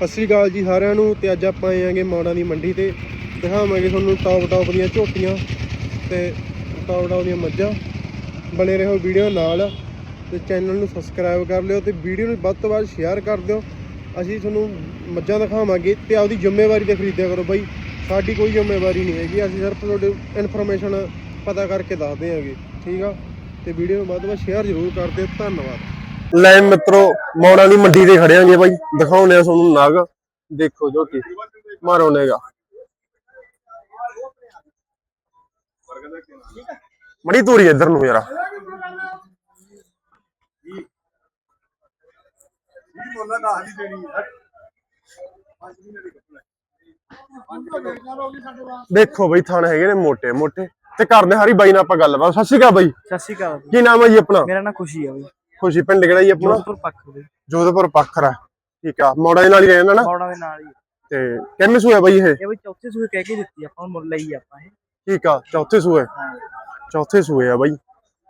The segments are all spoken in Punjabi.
ਸਤਿ ਸ਼੍ਰੀ ਅਕਾਲ ਜੀ ਸਾਰਿਆਂ ਨੂੰ ਤੇ ਅੱਜ ਆਪਾਂ ਆਏ ਆਂਗੇ ਮੌੜਾਂ ਦੀ ਮੰਡੀ ਤੇ। ਦਿਖਾਵਾਂਗੇ ਤੁਹਾਨੂੰ ਟੌਪ ਟੌਪ ਦੀਆਂ ਝੋਟੀਆਂ ਤੇ ਟੌਪ ਟੌਪ ਦੀਆਂ ਮੱਝਾਂ। ਬਣੇ ਰਹੋ ਵੀਡੀਓ ਨਾਲ ਤੇ ਚੈਨਲ ਨੂੰ ਸਬਸਕ੍ਰਾਈਬ ਕਰ ਲਿਓ ਤੇ ਵੀਡੀਓ ਨੂੰ ਵੱਧ ਤੋਂ ਵੱਧ ਸ਼ੇਅਰ ਕਰ ਦਿਓ। ਅਸੀਂ ਤੁਹਾਨੂੰ ਮੱਝਾਂ ਦਿਖਾਵਾਂਗੇ ਤੇ ਆਪਦੀ ਜ਼ਿੰਮੇਵਾਰੀ ਤੇ ਖਰੀਦਿਆ ਕਰੋ ਬਾਈ। ਸਾਡੀ ਕੋਈ ਜ਼ਿੰਮੇਵਾਰੀ ਨਹੀਂ ਹੈਗੀ, ਅਸੀਂ ਸਿਰਫ ਤੁਹਾਡੇ ਇਨਫੋਰਮੇਸ਼ਨ ਪਤਾ ਕਰਕੇ ਦੱਸਦੇ ਆਂਗੇ ਠੀਕ ਆ? ਤੇ ਵੀਡੀਓ ਨੂੰ ਵੱਧ ਤੋਂ ਵੱਧ ਸ਼ੇਅਰ ਜ਼ਰੂਰ ਕਰ ਦਿਓ, ਧੰਨਵਾਦ। ਲੈ ਮਿੱਤਰੋ ਮੌੜਾਂ ਦੀ ਮੰਡੀ ਤੇ ਖੜੇ ਆਂਗੇ ਬਾਈ। ਦਿਖਾਉਣੇ ਆ ਤੁਹਾਨੂੰ ਨਾਗ। ਦੇਖੋ ਝੋਟੀ ਮਾਰੋ ਨੇਗਾ। ਮੜੀ ਤੂਰੀ ਇੱਧਰ ਨੂੰ ਯਾਰਾ। ਦੇਖੋ ਬਈ ਥਾਣ ਹੈਗੇ ਨੇ ਮੋਟੇ ਮੋਟੇ। ਤੇ ਕਰਦੇ ਹਾਰੀ ਬਾਈ ਨਾਲ ਆਪਾਂ ਗੱਲਬਾਤ ਸਤਿ ਸ਼੍ਰੀ ਅਕਾਲ ਬਾਈ। ਸਤਿ ਸ਼੍ਰੀ ਅਕਾਲ ਕੀ ਨਾਮ ਹੈ ਜੀ ਆਪਣਾ? ਮੇਰਾ ਨਾਮ ਖੁਸ਼ੀ ਆ ਬਈ। ਖੁਸ਼ੀ ਪਿੰਡ ਕਿਹੜਾ ਜੀ ਆਪਣਾ? ਜੋਧਪੁਰ ਪੱਖ ਦੇ। ਜੋਧਪੁਰ ਪੱਖਰਾ ਠੀਕ ਆ ਮੋੜਾ ਦੇ ਨਾਲ ਹੀ ਰਹਿੰਦਾ ਨਾ? ਮੌੜਾਂ ਦੇ ਨਾਲ ਹੀ। ਤੇ ਕਿੰਨੇ ਸੂਏ ਬਾਈ ਇਹ? ਇਹ ਬਈ ਚੌਥੇ ਸੂਏ ਕਹਿ ਕੇ ਦਿੱਤੀ ਆਪਾਂ ਮੁੱਲ ਲਈ ਆਪਾਂ ਇਹ। ਠੀਕ ਆ ਚੌਥੇ ਸੂਏ। ਚੌਥੇ ਸੂਏ ਆ ਬਾਈ।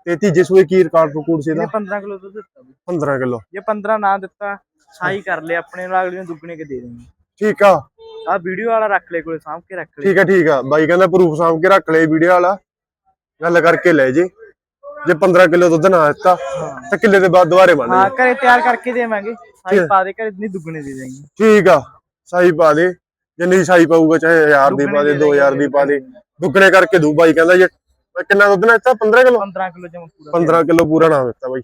ਤੇ ਤੀਜੇ ਸੂਏ ਕੀ ਰਿਕਾਰਡ ਰਿਕੂਡ ਸੀ ਇਹਦਾ? 15 ਕਿਲੋ ਦੁੱਧ ਦਿੱਤਾ ਬਈ। 15 ਕਿਲੋ। ਜੇ 15 ਨਾ ਦਿੱਤਾ ਸਾਈ ਕਰ ਲਿਆ ਆਪਣੇ ਨਾਲ ਅਗਲੀ ਨੂੰ ਦੁੱਗਣੇ ਕੇ ਦੇ ਦੇਣਗੇ ਠੀਕ ਆ। ਆ ਵੀਡੀਓ ਵਾਲਾ ਰੱਖ ਲੈ ਕੋਲੇ ਸਾਂਭ ਕੇ ਰੱਖ ਲੈ ਠੀਕ ਆ ਠੀਕ ਆ। ਬਾਈ ਕਹਿੰਦਾ ਪ੍ਰੂਫ ਸਾਂਭ ਕੇ ਰੱਖ ਲੈ ਵੀਡੀਓ ਵਾਲਾ। ਗੱਲ ਕਰਕੇ ਲੈ ਜੇ। ਜੇ 15 ਕਿਲੋ ਦੁੱਧ ਨਾ ਦਿੱਤਾ ਤਾਂ ਕਿੱਲੇ ਦੇ ਬਾਅਦ ਦੁਬਾਰੇ ਬਣ ਹਾਂ ਘਰੇ ਤਿਆਰ ਕਰਕੇ ਦੇਵਾਂਗੇ। ਸਾਈ ਪਾ ਦੇ ਘਰੇ ਨਹੀਂ ਦੁੱਗਣੇ ਦੇ ਦੇਣਗੇ ਠੀਕ ਆ। ਸਾਈ ਪਾ ਦੇ। ਜਿੰਨੀ ਸਾਈ ਪਾਊਗਾ ਚਾਹੇ 1000 ਦੀ ਪਾ ਦੇ 2000 ਦੀ ਪਾ ਦੇ। ਦੁੱਗਣੇ ਕਰਕੇ ਦੂ ਬਾਈ ਕਹਿੰਦਾ ਜੇ ਕਿੰਨਾ ਦੁੱਧ ਨਾ ਦਿੱਤਾ? 15 ਕਿਲੋ? 15 ਕਿਲੋ ਜਮ ਪੂਰਾ। 15 ਕਿਲੋ ਪੂਰਾ ਨਾ ਦਿੱਤਾ ਬਾਈ।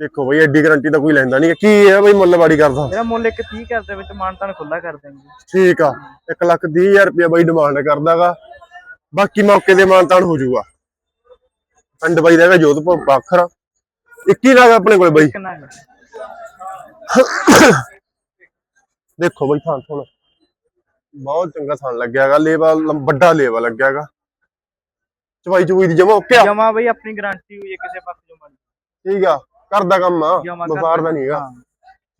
ਦੇਖੋ ਬਾਈ ਐਡੀ ਗਾਰੰਟੀ ਤਾਂ ਕੋਈ ਲੈਂਦਾ ਨਹੀਂ। ਕੀ ਹੈ ਬਾਈ ਮੁੱਲਵਾੜੀ ਕਰਦਾ। ਮੇਰਾ ਮੁੱਲ ਇੱਕ 30 ਕਰਦੇ ਵਿੱਚ ਮਾਨਤਾਨ ਖੁੱਲਾ ਕਰ ਦੇਣਗੇ। ਠੀਕ ਆ। 1 ਲੱਖ 20000 ਰੁਪਏ ਬਾਈ ਡਿਮਾਂਡ ਕਰਦਾਗਾ। ਬਾਕੀ ਮੌਕੇ ਦੇ ਮਾਨਤਾਨ ਹੋ ਜਾਊਗਾ। ਪਿੰਡ ਬਾਈ ਦਾ ਹੈਗਾ ਜੋਧਪੁਰ ਬਾਖਰ ਇੱਕ ਹੀ ਲੱਗ ਆਪਣੇ ਕੋਲੇ ਬਾਈ? ਦੇਖੋ ਬਾਈ ਥਾਂ ਥੋੜਾ ਬਹੁਤ ਚੰਗਾ ਥਾਂ ਲੱਗਿਆਗਾ ਲੇਵਾ ਵੱਡਾ ਲੇਵਾ ਲੱਗਿਆਗਾ ਚਵਾਈ ਚੁਈ ਦੀ ਜਮਾ ਓਕੇ ਆ ਜਮਾ ਬਈ ਆਪਣੀ ਗਾਰੰਟੀ ਹੋਈ ਹੈ ਕਿਸੇ ਪੱਖ ਮਰਜ਼ੀ ਠੀਕ ਆ ਕਰਦਾ ਕੰਮ ਆ ਜਮਾ ਵਪਾਰ ਦਾ ਨਹੀਂਗਾ।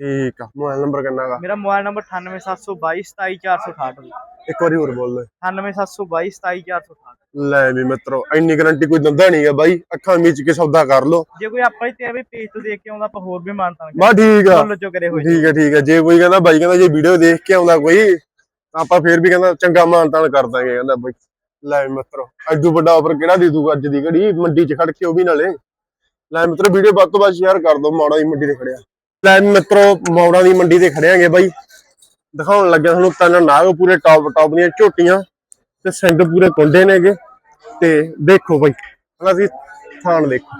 ਠੀਕ ਆ ਮੋਬਾਈਲ ਨੰਬਰ ਕਿੰਨਾ ਗਾ ਮੇਰਾ ਮੋਬਾਈਲ ਨੰਬਰ 98722 27468 ਇੱਕ ਵਾਰੀ ਹੋਰ ਬੋਲ ਲੈ 98722 27468 ਲੈ ਵੀ ਮਿੱਤਰੋ ਇੰਨੀ ਗਾਰੰਟੀ ਕੋਈ ਦਿੰਦਾ ਨਹੀਂਗਾ ਬਾਈ। ਅੱਖਾਂ ਮੀਚ ਕੇ ਸੌਦਾ ਕਰ ਲੋ ਜੇ ਕੋਈ ਆਪਾਂ ਹੀ ਤੇ ਵੀ ਪੇਜ ਤੋਂ ਦੇਖ ਕੇ ਆਉਂਦਾ ਆਪਾਂ ਹੋਰ ਵੀ ਮਾਨਤਾ ਬਾ ਠੀਕ ਆ। ਠੀਕ ਹੈ ਠੀਕ ਹੈ ਜੇ ਕੋਈ ਕਹਿੰਦਾ ਬਾਈ ਕਹਿੰਦਾ ਜੇ ਵੀਡੀਓ ਦੇਖ ਕੇ ਆਉਂਦਾ ਕੋਈ ਤਾਂ ਆਪਾਂ ਫੇਰ ਵੀ ਕਹਿੰਦਾ ਚੰਗਾ ਮਾਨਤਾਨ ਕਰ ਦਾਂਗੇ ਕਹਿੰਦਾ ਬਾਈ। ਲੈ ਵੀ ਮਿੱਤਰੋ ਐਡੂ ਵੱਡਾ ਆਫਰ ਕਿਹੜਾ ਦੇ ਦੂਗਾ ਅੱਜ ਦੀ ਘੜੀ? ਮੰਡੀ 'ਚ ਖੜ ਕੇ ਉਹ ਵੀ ਨਾਲੇ। ਲੈ ਮਿੱਤਰੋ ਵੀਡੀਓ ਵੱਧ ਤੋਂ ਵੱਧ ਸ਼ੇਅਰ ਕਰ ਦਿਓ ਮੌੜਾ ਦੀ ਮੰਡੀ ਤੇ ਖੜਿਆ। ਲੈ ਵੀ ਮਿੱਤਰੋ ਮੌੜਾ ਦੀ ਮੰਡੀ ਤੇ ਖੜਿਆਂਗੇ ਬਾਈ। ਦਿਖਾਉਣ ਲੱਗਿਆ ਤੁਹਾਨੂੰ ਤਿੰਨ ਨਾਗ ਪੂਰੇ ਟੌਪ ਟੌਪ ਦੀਆਂ ਝੋਟੀਆਂ ਤੇ ਸਿੰਘ ਪੂਰੇ ਕੁੰਡੇ ਨੇਗੇ। ਤੇ ਦੇਖੋ ਬਾਈ ਪਹਿਲਾਂ ਅਸੀਂ ਥਾਣ ਦੇਖੋ।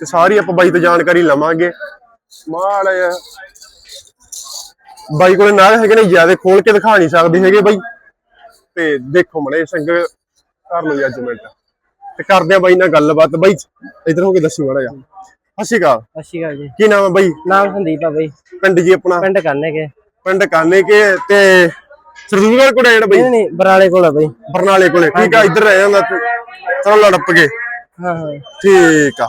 ਤੇ ਸਾਰੀ ਆਪਾਂ ਬਾਈ ਤੋਂ ਜਾਣਕਾਰੀ ਲਵਾਂਗੇ। ਮਾੜਾ ਜਿਹਾ ਬਾਈ ਕੋਲੇ ਨਾਲ ਹੈਗੇ ਨੇ, ਜ਼ਿਆਦਾ ਖੋਲ ਕੇ ਦਿਖਾ ਨਹੀਂ ਸਕਦੇ ਹੈਗੇ ਬਾਈ। ਤੇ ਦੇਖੋ ਮੜੇ ਸਿੰਘ ਕਰ ਲਓ ਜੀ ਅੱਜ ਮਿੰਟ। ਤੇ ਕਰਦੇ ਆ ਬਾਈ ਨਾਲ ਗੱਲਬਾਤ। ਬਾਈ, ਇਧਰ ਹੋ ਕੇ ਦੱਸੀ ਮਾੜਾ ਸਤਿ ਸ਼੍ਰੀ ਅਕਾਲ। ਅੱਛੀ ਗੱਲ ਜੀ। ਕੀ ਨਾਮ ਹੈ ਬਾਈ? ਨਾਮ ਸੰਦੀਪ ਆ ਬਈ। ਪਿੰਡ ਜੀ ਆਪਣਾ? ਪਿੰਡ ਕਰਨੇ ਕੇ। ਪਿੰਡ ਕਾਨੇ ਕੇ ਤੇ ਸਰਦੂਲਗੜ੍ਹ ਕੋਲ ਜਿਹੜਾ ਬਾਈ? ਨਹੀਂ ਬਰਾਲੇ ਕੋਲ ਆ ਬਈ। ਬਰਨਾਲੇ ਕੋਲੇ। ਠੀਕ ਆ ਇੱਧਰ ਰਹਿ ਜਾਂਦਾ ਤੂੰ। ਚਲੋ ਲੜਪ ਕੇ। ਹਾਂ ਹਾਂ। ਠੀਕ ਆ।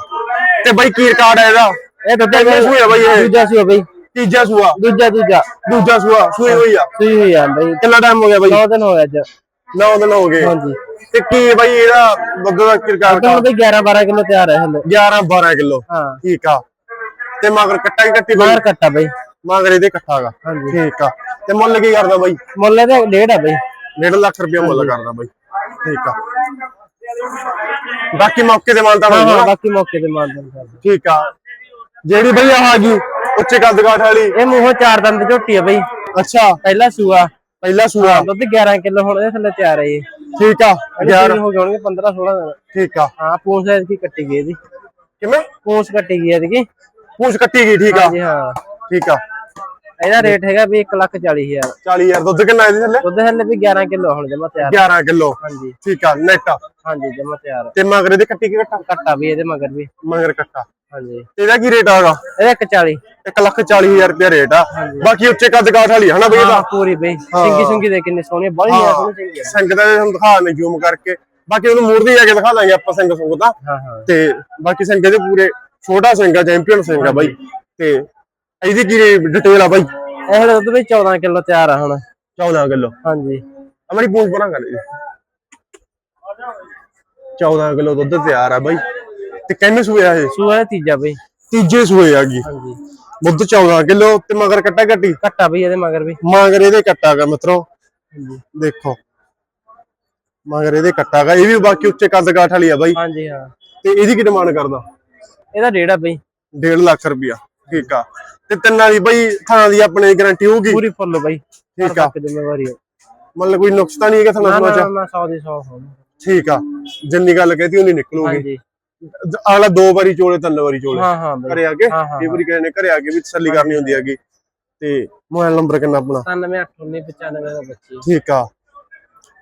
ਤੇ ਬਾਈ ਕੀ ਰਿਕਾਰਡ ਹੈ ਇਹਦਾ? ਇਹ ਦੁੱਧ ਕਿੰਨੇ ਸੂਏ ਆ ਬਾਈ ਇਹ? ਦੂਜਾ ਸੀ ਬਈ। ਤੀਜਾ ਸੂਆ। ਦੂਜਾ ਦੂਜਾ। ਦੂਜਾ ਸੂਆ। ਸੂਈ ਹੋਈ ਆ। ਸਹੀ ਹੋਈ ਆ ਬਈ। ਕਿੰਨਾ ਟਾਈਮ ਹੋ ਗਿਆ ਬਾਈ? 9 ਦਿਨ ਹੋਇਆ ਅੱਜ। 9 ਦਿਨ ਹੋ ਗਏ। ਹਾਂਜੀ। ਤੇ ਕੀ ਬਾਈ ਇਹਦਾ ਦੁੱਧ ਦਾ ਹੁਣ ਬਈ 11 12 ਕਿਲੋ ਤਿਆਰ ਹੈ ਹਲੇ। 11 12 ਕਿਲੋ। ਹਾਂ। ਠੀਕ ਆ। ਤੇ ਮਗਰ ਕੱਟਾ ਹੀ ਕੱਟੀ ਬਾਈ? ਬਾਹਰ ਕੱਟਾ ਬਈ। ਮਗਰ ਇਹਦੇ ਕੱਟਾ ਗਾ। ਹਾਂਜੀ। ਠੀਕ ਆ। ਤੇ ਮੁੱਲ ਕੀ ਕਰਦਾ ਬਾਈ? ਮੁੱਲ ਇਹਦਾ ਡੇਢ ਆ ਬਈ। 1.5 ਲੱਖ ਰੁਪਏ ਮੁੱਲ ਕਰਦਾ ਬਾਈ। ਠੀਕ ਆ। ਬਾਕੀ ਮੌਕੇ ਤੇ ਮਾਨਤਾ ਹਾਂ ਬਾਕੀ ਮੌਕੇ ਤੇ ਦਿੰਦਾ ਠੀਕ ਆ। ਜਿਹੜੀ ਬਈ ਆ ਗਈ ਉੱਚੇ ਕੱਦ ਕਾਠ ਵਾਲੀ। ਇਹ ਮੂੰਹੋਂ ਚਾਰ ਦੰਦ ਝੋਟੀ ਆ ਬਈ। ਅੱਛਾ। ਪਹਿਲਾ ਸੂਆ। ਪਹਿਲਾ ਸੂਆ। ਦੁੱਧ 11 ਕਿਲੋ ਹੁਣ ਇਹਦੇ ਥੱਲੇ ਤਿਆਰ ਹੈ ਠੀਕ ਆ 11 ਹੋ ਜਾਣਗੇ 15 16 ਦਿਨ। ਠੀਕ ਆ। ਹਾਂ ਪੂੰਛ ਐਤਕੀ ਕੱਟੀ ਗਈ ਇਹਦੀ। ਕਿਵੇਂ? ਪੂੰਛ ਕੱਟੀ ਗਈ ਇਹਦੀ। ਪੂਛ ਕੱਟੀ ਗਈ ਠੀਕ ਆ। ਹਾਂ। ਠੀਕ ਆ। ਇਹਦਾ ਰੇਟ ਹੈਗਾ ਵੀ 1 ਲੱਖ 40 ਹਜ਼ਾਰ। 40 ਯਾਰ ਦੁੱਧ ਕਿੰਨਾ ਇਹਦੇ ਥੱਲੇ? ਦੁੱਧ ਹਲੇ ਵੀ 11 ਕਿਲੋ ਹੁਣ ਜਮਾ ਤਿਆਰ। 11 ਕਿਲੋ। ਹਾਂਜੀ। ਠੀਕ ਆ ਨੈਟ ਹਾਂਜੀ ਜਮਾ ਤਿਆਰ। ਤੇ ਮਗਰ ਇਹਦੇ ਕੱਟੀ ਕੀ ਕੱਟਾ? ਕੱਟਾ ਵੀ ਇਹਦੇ ਮਗਰ ਵੀ। ਮਗਰ ਕੱਟਾ। ਹਾਂਜੀ। ਇਹਦਾ ਕੀ ਰੇਟ ਆਗਾ ਇਹਦਾ 140 1 ਲੱਖ 40 ਹਜ਼ਾਰ ਰੁਪਏ ਰੇਟ ਆ। ਬਾਕੀ ਉੱਚੇ ਕੱਦ ਕਾਠ ਵਾਲੀ ਹਨਾ ਬਈ ਹਾਂ ਇਹਦਾ ਪੂਰੀ ਬਈ। ਸਿੰਗੀ ਸੁੰਗੀ ਦੇ ਕਿੰਨੇ ਸੋਹਣੇ ਬੜੀ ਆ ਸੋਹਣੀ ਚੰਗੀ ਆ ਸਿੰਘ ਦਾ ਤੁਹਾਨੂੰ ਦਿਖਾ ਨੇ ਜ਼ੂਮ ਕਰਕੇ। ਬਾਕੀ ਉਹਨੂੰ ਮੂਰਤੀ ਜਾ ਕੇ ਦਿਖਾ ਦਾਂਗੇ ਆਪਾਂ ਸਿੰਘ ਸੁੰਗ ਦਾ ਹਾਂ ਹਾਂ। ਤੇ ਬਾਕੀ ਸਿੰਘ ਦੇ ਪੂਰੇ ਛੋਟਾ ਸਿੰਘ ਆ ਚੈਂਪੀਅਨ ਸਿੰਘ ਆ ਬਾਈ। ਤੇ ਇਹਦੀ ਕੀ ਡਿਟੇਲ ਆ ਬਾਈ? ਇਹ ਹਲੇ ਦੁੱਧ ਵੀ 14 ਕਿਲੋ ਤਿਆਰ ਆ ਹੁਣ। 14 ਕਿਲੋ। ਹਾਂਜੀ। ਅਮਰੀ ਪੂੰਛ ਬਣਾ ਕਰ ਜੀ 14 ਕਿਲੋ ਦੁੱਧ ਤਿਆਰ ਆ ਬਾਈ। ਤੇ ਕਿੰਨੇ ਸੂਏ ਆ ਇਹ? ਸੂਆ ਤੀਜਾ ਬਈ। ਤੀਜੇ ਸੂਏ ਆ ਗਈ ਹਾਂਜੀ। ਦੁੱਧ 14 ਕਿਲੋ ਤੇ ਮਗਰ ਕੱਟਾ ਕੱਟੀ? ਘੱਟਾ ਬਈ ਇਹਦੇ ਮਗਰ ਵੀ। ਮਗਰ ਇਹਦੇ ਕੱਟਾ ਗਾ ਮਿੱਤਰੋ। ਦੇਖੋ। ਮਗਰ ਇਹਦੇ ਕੱਟਾ ਗਾ। ਇਹ ਵੀ ਬਾਕੀ ਉੱਚੇ ਕੱਦ ਕਾਠ ਵਾਲੀ ਆ ਬਾਈ। ਹਾਂਜੀ ਹਾਂ। ਤੇ ਇਹਦੀ ਕੀ ਡਿਮਾਂਡ ਕਰਦਾ? ਇਹਦਾ ਡੇਢ ਆ ਬਈ। 1.5 ਲੱਖ ਰੁਪਇਆ। ਠੀਕ ਆ। ਤੇ ਤਿੰਨਾਂ ਦੀ ਬਾਈ ਥਾਂ ਦੀ ਆਪਣੇ ਗਾਰੰਟੀ ਹੋਊਗੀ? ਪੂਰੀ ਫੁੱਲ ਬਈ। ਠੀਕ ਆ। ਜ਼ਿੰਮੇਵਾਰੀ ਹੈ ਮਤਲਬ ਕੋਈ ਨੁਕਸ ਤਾਂ ਨਹੀਂ ਹੈਗਾ ਨਾ ਥਾਂ ਨਾ ਚ? ਨਾ 100 ਦੀ 100 ਹੋਣ ਠੀਕ ਆ। ਜਿੰਨੀ ਗੱਲ ਕਹਤੀ ਉਨੀ ਨਿਕਲੂਗੀ। ਹਾਂਜੀ। ਅਗਲਾ ਦੋ ਵਾਰੀ ਚੋਲੇ ਤਿੰਨ ਵਾਰੀ ਚੋਲੇ। ਹਾਂ ਹਾਂ ਘਰੇ ਆ ਕੇ ਕਈ ਵਾਰੀ ਨੇ ਘਰੇ ਆ ਕੇ ਵੀ ਤਸੱਲੀ ਕਰਨੀ ਹੁੰਦੀ ਹੈਗੀ। ਤੇ ਮੋਬਾਈਲ ਨੰਬਰ ਕਿੰਨਾ ਆਪਣਾ? 981995 ਦਾ ਬੱਚੀ ਠੀਕ ਆ।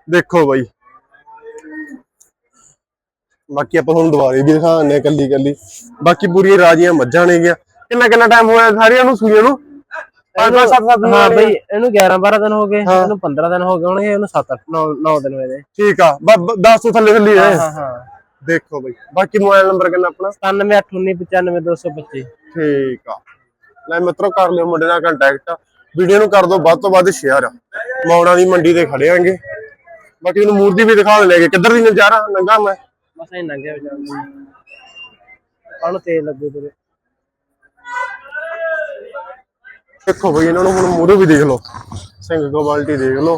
ਦੇਖੋ ਬਾਈ। ਬਾਕੀ ਆਪਾਂ ਤੁਹਾਨੂੰ ਦੁਬਾਰੇ ਵੀ ਦਿਖਾਉਂਦੇ ਕੱਲੀ ਕੱਲੀ। ਬਾਕੀ ਪੂਰੀ ਰਾਜੀਆਂ ਮੱਝਾਂ ਨੇਗੀਆਂ ਕਿੰਨਾ ਕਿੰਨਾ ਟਾਈਮ ਹੋਇਆ ਸਾਰੀਆਂ ਨੂੰ ਸੂਈਆਂ ਨੂੰ? ਪੰਜ ਪੰਜ ਸੱਤ ਸੱਤ ਦਿਨ ਹਾਂ ਨੇ। ਬਈ ਇਹਨੂੰ 11 12 ਦਿਨ ਹੋ ਗਏ। ਇਹਨੂੰ 15 ਦਿਨ ਹੋ ਗਏ ਹੋਣਗੇ ਇਹਨੂੰ 7 8 9 9 ਦਿਨ ਹੋਏ ਨੇ। ਠੀਕ ਆ। 10 ਤੋਂ ਥੱਲੇ ਥੱਲੇ ਹੈ ਹਾਂ ਹਾਂ। ਦੇਖੋ ਬਾਈ। ਬਾਕੀ ਮੋਬਾਈਲ ਨੰਬਰ ਕਿੰਨਾ ਆਪਣਾ? 9819952225 ਠੀਕ ਆ। ਲੈ ਮਿੱਤਰੋ ਕਰ ਲਿਓ ਮੁੰਡੇ ਨਾਲ ਕੰਟੈਕਟ ਵੀਡੀਓ ਨੂੰ ਕਰ ਦਿਓ ਵੱਧ ਤੋਂ ਵੱਧ ਸ਼ੇਅਰ ਮੌੜਾਂ ਦੀ ਮੰਡੀ ਤੇ ਖੜੇ ਆਂਗੇ। ਬਾਕੀ ਤੁਹਾਨੂੰ ਮੂਰਤੀ ਵੀ ਦਿਖਾ ਦੇਣਗੇ ਕਿੱਧਰ ਦੀ ਨਜ਼ਾਰਾ? ਨੰਗਾ ਮੈਂ। ਬਸ ਇਹ ਲੰਘਿਆ ਵਿਚਾਰ ਉਹਨੂੰ ਤੇਲ ਲੱਗੂ ਤੇਰੇ? ਦੇਖੋ ਬਈ ਇਹਨਾਂ ਨੂੰ ਹੁਣ ਮੂਰੇ ਵੀ ਦੇਖ ਲਓ। ਸਿੰਘ ਕੁਆਲਿਟੀ ਦੇਖ ਲਓ।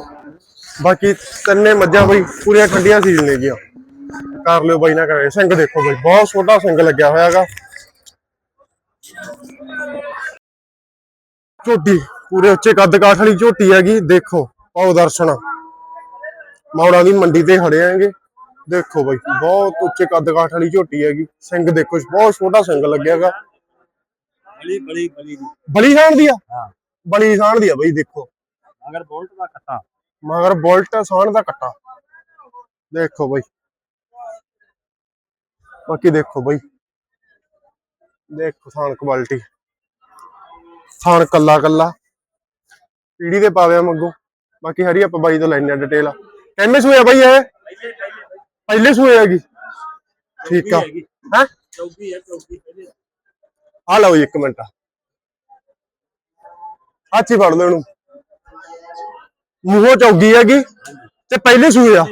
ਬਾਕੀ ਤਿੰਨੇ ਮੱਝਾਂ ਬਈ ਪੂਰੀਆਂ ਠੰਡੀਆਂ ਸੀਲ ਨੇ ਗੀਆਂ ਕਰ ਲਿਓ ਬਾਈ ਨਾ ਕਰੇ ਸਿੰਘ ਦੇਖੋ ਬਈ ਬਹੁਤ ਛੋਟਾ ਸਿੰਘ ਲੱਗਿਆ ਹੋਇਆ ਹੈਗਾ ਝੋਟੀ ਪੂਰੇ ਉੱਚੇ ਕੱਦ ਕਾਠ ਵਾਲੀ ਝੋਟੀ ਹੈਗੀ ਦੇਖੋ ਪਾਓ ਦਰਸ਼ਨ। ਮੌੜਾਂ ਦੀ ਮੰਡੀ ਤੇ ਖੜੇ ਆਂਗੇ ਦੇਖੋ ਬਈ ਬਹੁਤ ਉੱਚੇ ਕੱਦ ਕਾਠ ਵਾਲੀ ਝੋਟੀ ਹੈਗੀ। ਸਿੰਘ ਦੇਖੋ ਬਹੁਤ ਛੋਟਾ ਸਿੰਘ ਲੱਗਿਆ ਹੈਗਾ ਬਲੀ ਬਲੀ ਬਲੀ ਦੀ। ਬਲੀ ਖਾਣ ਦੀ ਆ? ਹਾਂ। ਬਲੀ ਖਾਣ ਦੀ ਆ ਬਈ ਦੇਖੋ। ਅਗਰ ਬੋਲਟ ਦਾ ਕੱਟਾ। ਮਗਰ ਬੋਲਟ ਸਾਣ ਦਾ ਕੱਟਾ। ਦੇਖੋ ਬਈ ਬਾਕੀ ਦੇਖੋ ਬਈ। ਦੇਖੋ ਥਾਣ ਕੁਆਲਿਟੀ ਥਾਣ ਕੱਲਾ ਕੱਲਾ। ਪੀੜੀ ਦੇ ਪਾਵਿਆ ਮੰਗੂ ਬਾਕੀ ਹਰੀ ਆਪਾਂ ਬਾਈ ਤੋਂ ਲੈਣੇ ਡਿਟੇਲ ਕਿੰਨੇ ਸੂਏ ਬਾਈ ਇਹ? ਪਹਿਲੇ ਸੂਏ ਹੈਗੀ ਠੀਕ ਆ। ਹੈ? ਚੌਕੀ ਹੈ ਚੌਕੀ ਪਹਿਲੇ ਆ ਲਓ ਜੀ ਇੱਕ ਮਿੰਟ। ਹੱਥ ਹੀ ਫੜ ਲਓ ਇਹਨੂੰ ਮੂੰਹੋਂ ਚੌਗੀ ਹੈਗੀ। ਤੇ ਪਹਿਲੇ ਸੂਏ ਆ।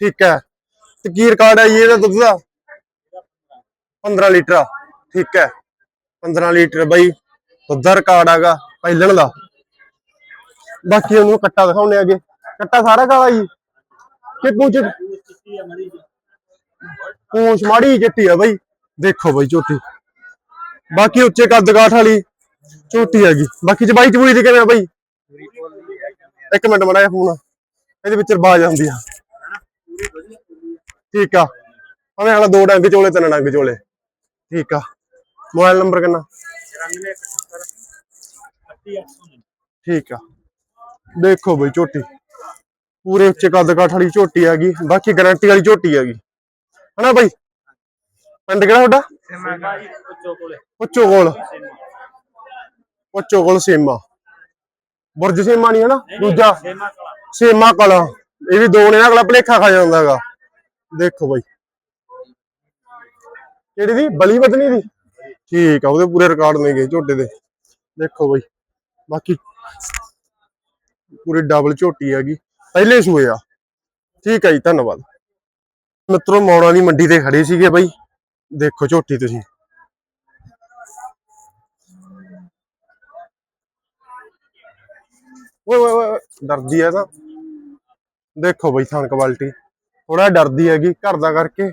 ਠੀਕ ਹੈ। ਤੇ ਕੀ ਰਿਕਾਰਡ ਹੈ ਜੀ ਇਹਦਾ ਦੁੱਧ ਦਾ? 15 ਲੀਟਰ ਠੀਕ ਹੈ। 15 ਲੀਟਰ ਬਈ। ਦੁੱਧ ਰਿਕਾਰਡ ਹੈਗਾ ਪਹਿਲਣ ਦਾ। ਬਾਕੀ ਉਹਨੂੰ ਕੱਟਾ ਦਿਖਾਉਣੇ ਆਗੇ ਕੱਟਾ ਸਾਰਾ ਕਾਲਾ ਜੀ। ਕਿ ਪੂੰਛ ਪੂੰਛ ਮਾੜੀ ਚਿੱਟੀ ਆ ਬਈ। ਦੇਖੋ ਬਈ ਝੋਟੀ। ਬਾਕੀ ਉੱਚੇ ਕੱਦ ਕਾਠ ਵਾਲੀ ਝੋਟੀ ਹੈਗੀ। ਬਾਕੀ ਚਬਾਈ ਚਬੂਈ ਦੀ ਕਿਵੇਂ ਆ ਬਈ? ਇੱਕ ਮਿੰਟ ਮੜਾ ਫੋਨ ਇਹਦੇ ਵਿੱਚ ਆਵਾਜ਼ ਆਉਂਦੀ ਆ। ਠੀਕ ਆ। ਹਵੇਂ ਹਾਲਾ ਦੋ ਡੰਗ ਚੋਲੇ, ਤਿੰਨ ਡੰਗ ਚੋਲੇ। ਠੀਕ ਆ। ਮੋਬਾਈਲ ਨੰਬਰ ਕਿੰਨਾ? ਠੀਕ ਆ। ਦੇਖੋ ਬਈ ਝੋਟੀ। ਪੂਰੇ ਉੱਚੇ ਕੱਦ ਕਾਠ ਵਾਲੀ ਝੋਟੀ ਹੈਗੀ ਬਾਕੀ ਗਾਰੰਟੀ ਵਾਲੀ ਝੋਟੀ ਹੈਗੀ। ਹਨਾ ਬਈ? ਪਿੰਡ ਕਿਹੜਾ ਤੁਹਾਡਾ? ਉੱਚੋ ਕੋਲ। ਉੱਚੋ ਕੋਲ ਸੇਮਾ। ਬੁਰਜ ਸੇਮਾ ਨਹੀਂ ਹਨਾ ਦੂਜਾ। ਸੇਮਾ ਕਲਾ। ਇਹ ਵੀ ਦੋ ਨੇ ਨਾ ਅਗਲਾ ਭਲੇਖਾ ਖਾ ਜਾਂਦਾ ਹੈਗਾ। ਦੇਖੋ ਬਾਈ। ਕਿਹੜੀ ਦੀ? ਬਲੀ ਵਧਣੀ ਦੀ। ਠੀਕ ਆ, ਉਹਦੇ ਪੂਰੇ ਰਿਕਾਰਡ ਨੇਗੇ ਝੋਟੇ ਦੇ। ਦੇਖੋ ਬਾਈ, ਬਾਕੀ ਪੂਰੀ ਡਬਲ ਝੋਟੀ ਹੈਗੀ। ਪਹਿਲੇ ਸੂਏ ਆ। ਠੀਕ ਆ ਜੀ, ਧੰਨਵਾਦ। ਮਿੱਤਰੋ, ਮੌੜਾਂ ਦੀ ਮੰਡੀ ਤੇ ਖੜੇ ਸੀਗੇ ਬਾਈ। ਦੇਖੋ ਝੋਟੀ ਤੁਸੀਂ। ਓਏ ਓਏ ਓਏ ਡਰਦੀ ਹੈ ਤਾਂ। ਦੇਖੋ ਬਈ ਥਾਨ ਕੁਆਲਿਟੀ ਥੋੜਾ ਡਰਦੀ ਹੈਗੀ, ਘਰ ਦਾ ਕਰਕੇ।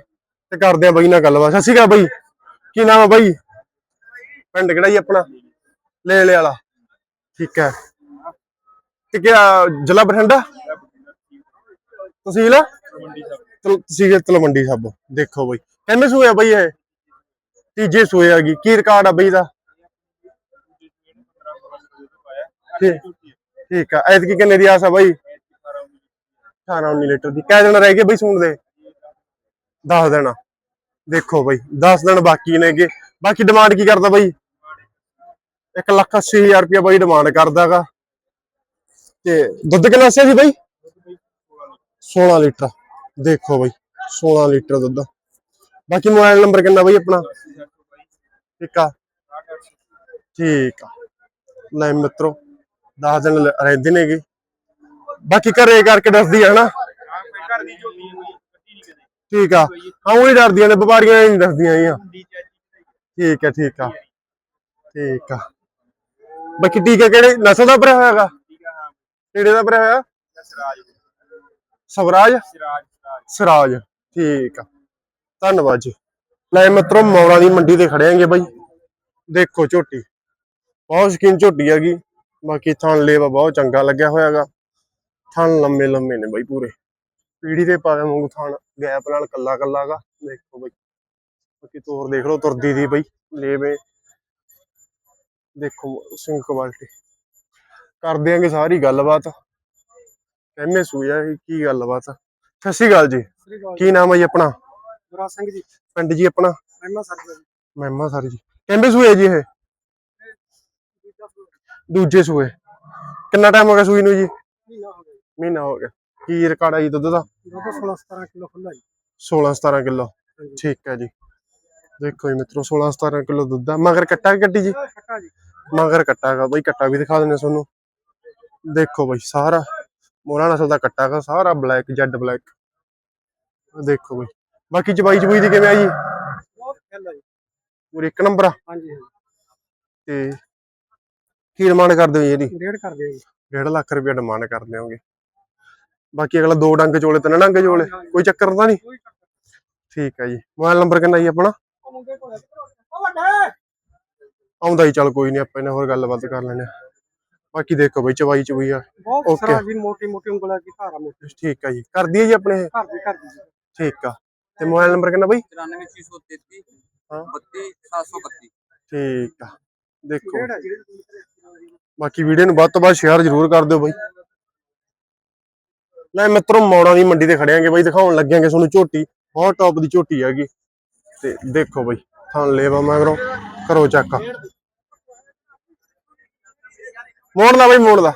ਤੇ ਕਰਦੇ ਆ ਬਈ ਨਾਲ ਗੱਲਬਾਤ। ਸਤਿ ਸ਼੍ਰੀ ਅਕਾਲ ਬਈ। ਕੀ ਨਾਮ ਹੈ ਬਈ? ਪਿੰਡ ਕਿਹੜਾ ਜੀ ਆਪਣਾ? ਲੈ ਵਾਲਾ। ਠੀਕ ਹੈ। ਤੇ ਕਿਆ, ਜ਼ਿਲ੍ਹਾ ਬਠਿੰਡਾ? ਤਹਿਸੀਲ? ਤਹਿਸੀਲ ਤਲਵੰਡੀ ਸਾਬੋ ਦੇਖੋ ਬਈ। ਕਿੰਨੇ ਸੂਏ ਆ ਬਈ ਇਹ? ਤੀਜੇ ਸੂਏ ਆ ਗਈ। ਕੀ ਰਿਕਾਰਡ ਆ ਬਾਈ ਦਾ? ਠੀਕ ਆ। ਐਤਕੀ ਕਿੰਨੇ ਦੀ ਆਸ ਆ ਬਾਈ? 18 19 ਲੀਟਰ ਦੀ। ਕਿਹ ਦਿਨ ਰਹਿ ਗਏ ਬਈ ਸੂਣ ਦੇ। 10 ਦਿਨ। ਦੇਖੋ ਬਈ 10 ਦਿਨ ਬਾਕੀ ਨੇਗੇ। ਬਾਕੀ ਡਿਮਾਂਡ ਕੀ ਕਰਦਾ ਬਾਈ? 1 ਲੱਖ 80 ਰੁਪਇਆ ਬਾਈ ਡਿਮਾਂਡ ਕਰਦਾਗਾ। ਤੇ ਦੁੱਧ ਕਿੰਨਾ ਸੀ ਬਾਈ? 16 ਲੀਟਰ। ਦੇਖੋ ਬਾਈ 16 ਲੀਟਰ ਦੁੱਧ। ਬਾਕੀ ਮੋਬਾਈਲ ਨੰਬਰ ਕਿੰਨਾ ਬਾਈ ਆਪਣਾ? ਠੀਕ ਆ। ਠੀਕ ਆ। ਲੈ ਮਿੱਤਰੋ 10 ਦਿਨ ਲ- ਰਹਿੰਦੇ ਨੇਗੇ। ਬਾਕੀ ਘਰੇ ਕਰਕੇ ਦੱਸਦੀ ਆ, ਹਨਾ? ਠੀਕ ਆ। ਹਾਂ ਉਹ ਹੀ ਡਰਦੀਆਂ ਨੇ ਵਪਾਰੀਆਂ ਨਹੀਂ ਦੱਸਦੀਆਂ ਹੈਗੀਆਂ ਠੀਕ ਆ ਠੀਕ ਆ। ਠੀਕ ਆ। ਬਾਕੀ ਟੀਕਾ ਕਿਹੜੇ ਨਸਲ ਦਾ ਭਰਿਆ ਹੋਇਆਗਾ ਕਿਹੜੇ ਦਾ ਭਰਿਆ ਹੋਇਆ? ਸਵਰਾਜ ਸਿਰਾਜ ਸਿਰਾਜ ਠੀਕ ਆ। ਧੰਨਵਾਦ ਜੀ। ਲੈ ਮਿੱਤਰੋ ਮੌਰਾਂ ਦੀ ਮੰਡੀ ਤੇ ਖੜੇ ਆਂਗੇ ਬਾਈ। ਦੇਖੋ ਝੋਟੀ। ਬਹੁਤ ਸ਼ਕੀਨ ਝੋਟੀ ਹੈਗੀ। ਬਾਕੀ ਥਣ ਲੇਵਾ ਬਹੁਤ ਚੰਗਾ ਲੱਗਿਆ ਹੋਇਆਗਾ। ਥਣ ਲੰਮੇ ਲੰਮੇ ਨੇ ਬਾਈ ਪੂਰੇ। ਪੀੜੀ ਤੇ ਪਾਵੇ ਵਾਂਗੂ ਥਣ। ਗੈਪ ਨਾਲ ਕੱਲਾ ਕੱਲਾਗਾ ਦੇਖੋ ਬਾਈ ਬਾਕੀ ਤੋਰ ਦੇਖ ਲਓ ਤੁਰਦੀ ਦੀ ਬਾਈ ਲੇਵੇ। ਦੇਖੋ ਸਿੰਘ ਕੁਆਲਿਟੀ। ਕਰ ਦਿਆਂਗੇ ਸਾਰੀ ਗੱਲਬਾਤ। ਕਹਿੰਦੇ ਸੂਇਆ ਕੀ ਗੱਲਬਾਤ। ਸਤਿ ਸ਼੍ਰੀ ਅਕਾਲ ਜੀ। ਕੀ ਨਾਮ ਹੈ ਜੀ ਆਪਣਾ? ਗੁਰਾ ਸਿੰਘ ਜੀ। ਪਿੰਡ ਜੀ ਆਪਣਾ? ਮਹਿਮਾ ਸਰ ਜੀ। ਮਹਿਮਾ ਸਰ ਜੀ। ਕਹਿੰਦੇ ਸੂਏ ਜੀ ਇਹ? ਦੂਜੇ ਸੂਏ। ਕਿੰਨਾ ਟਾਈਮ ਹੋ ਗਿਆ ਸੂਈ ਨੂੰ ਜੀ? ਮਹੀਨਾ ਹੋ ਗਿਆ। ਮਹੀਨਾ ਹੋ ਗਿਆ। ਕੀ ਰਿਕਾਰਡ ਆ ਜੀ ਦੁੱਧ ਦਾ? ਦੁੱਧ 16 17 ਕਿਲੋ ਖੁੱਲਾ ਜੀ। 16 17 ਕਿਲੋ। ਠੀਕ ਹੈ ਜੀ। ਦੇਖੋ ਜੀ ਮਿੱਤਰੋ 16 17 ਕਿਲੋ ਦੁੱਧ ਦਾ ਮਗਰ ਕੱਟਾ ਕੱਟੀ ਜੀ? ਖੱਟਾ ਜੀ। ਮਗਰ ਕੱਟਾ ਗਾ ਬਈ ਕੱਟਾ ਵੀ ਦਿਖਾ ਦਿੰਦੇ ਤੁਹਾਨੂੰ। ਦੇਖੋ ਬਈ ਸਾਰਾ ਮੋਰਾ ਨਸਲ ਦਾ ਕੱਟਾ ਗਾ ਸਾਰਾ ਬਲੈਕ ਜੈਡ ਬਲੈਕ ਦੇਖੋ ਬਈ ਬਾਕੀ ਚਬਾਈ ਚਬੂਈ ਦੀ ਕਿਵੇਂ ਆ ਜੀ? ਬਹੁਤ ਖੱਲਾ ਜੀ। ਪੂਰੀ ਇੱਕ ਨੰਬਰ ਆ? ਹਾਂਜੀ ਤੇ ਕੀ ਡਿਮਾਂਡ ਕਰਦੇ ਹੋ ਜੀ ਇਹਦੀ? ਡੇਢ ਕਰ ਦਿਓ ਜੀ। 1.5 ਲੱਖ ਰੁਪਏ ਡਿਮਾਂਡ ਕਰਦੇ ਹੋਗੇ। ਬਾਕੀ ਅਗਲਾ ਦੋ ਡੰਗ ਚੋਲੇ ਤਿੰਨ ਡੰਗ ਚੋਲੇ ਕੋਈ ਚੱਕਰ ਤਾਂ ਨਹੀਂ? ਠੀਕ ਹੈ ਜੀ। ਮੋਬਾਈਲ ਨੰਬਰ ਕਿੰਨਾ ਜੀ ਆਪਣਾ? ਆਉਂਦਾ ਹੀ ਚੱਲ ਕੋਈ ਨਹੀਂ ਆਪਾਂ ਇਹਨਾਂ ਹੋਰ ਗੱਲਬਾਤ ਕਰ ਲੈਣੇ ਬਾਕੀ ਦੇਖੋ ਬਈ ਚਵਾਈ ਚਵਈ ਆ। ਬਹੁਤ. ਸਰਾ ਜੀ ਮੋਟੀ ਮੋਟੀ ਉਂਗਲਾਂ ਦੀ ਧਾਰਾ ਮੋਟੀ। ਠੀਕ ਹੈ ਜੀ। ਕਰਦੀ ਹੈ ਜੀ ਆਪਣੇ? ਘਰ ਦੀ ਘਰ ਦੀ ਠੀਕ ਆ। ਤੇ ਮੋਬਾਈਲ ਨੰਬਰ ਕਿੰਨਾ ਬਈ? 94633 ਹਾਂ। 32732 ਠੀਕ ਆ। ਦੇਖੋ। ਬਾਕੀ ਵੀਡੀਓ ਨੂੰ ਵੱਧ ਤੋਂ ਵੱਧ ਸ਼ੇਅਰ ਜ਼ਰੂਰ ਕਰ ਦਿਓ ਬਾਈ। ਲੈ ਮਿੱਤਰੋ ਮੌੜਾਂ ਦੀ ਮੰਡੀ ਤੇ ਖੜਿਆਂਗੇ ਬਾਈ ਦਿਖਾਉਣ ਲੱਗਿਆਂਗੇ ਤੁਹਾਨੂੰ ਝੋਟੀ, ਬਹੁਤ ਟੌਪ ਦੀ ਝੋਟੀ ਹੈਗੀ। ਤੇ ਦੇਖੋ ਬਾਈ, ਥਾਂ ਲੇਵਾ ਮਗਰੋਂ ਕਰੋ ਚੱਕ। ਮੋੜ ਦਾ ਬਾਈ ਮੋੜ ਦਾ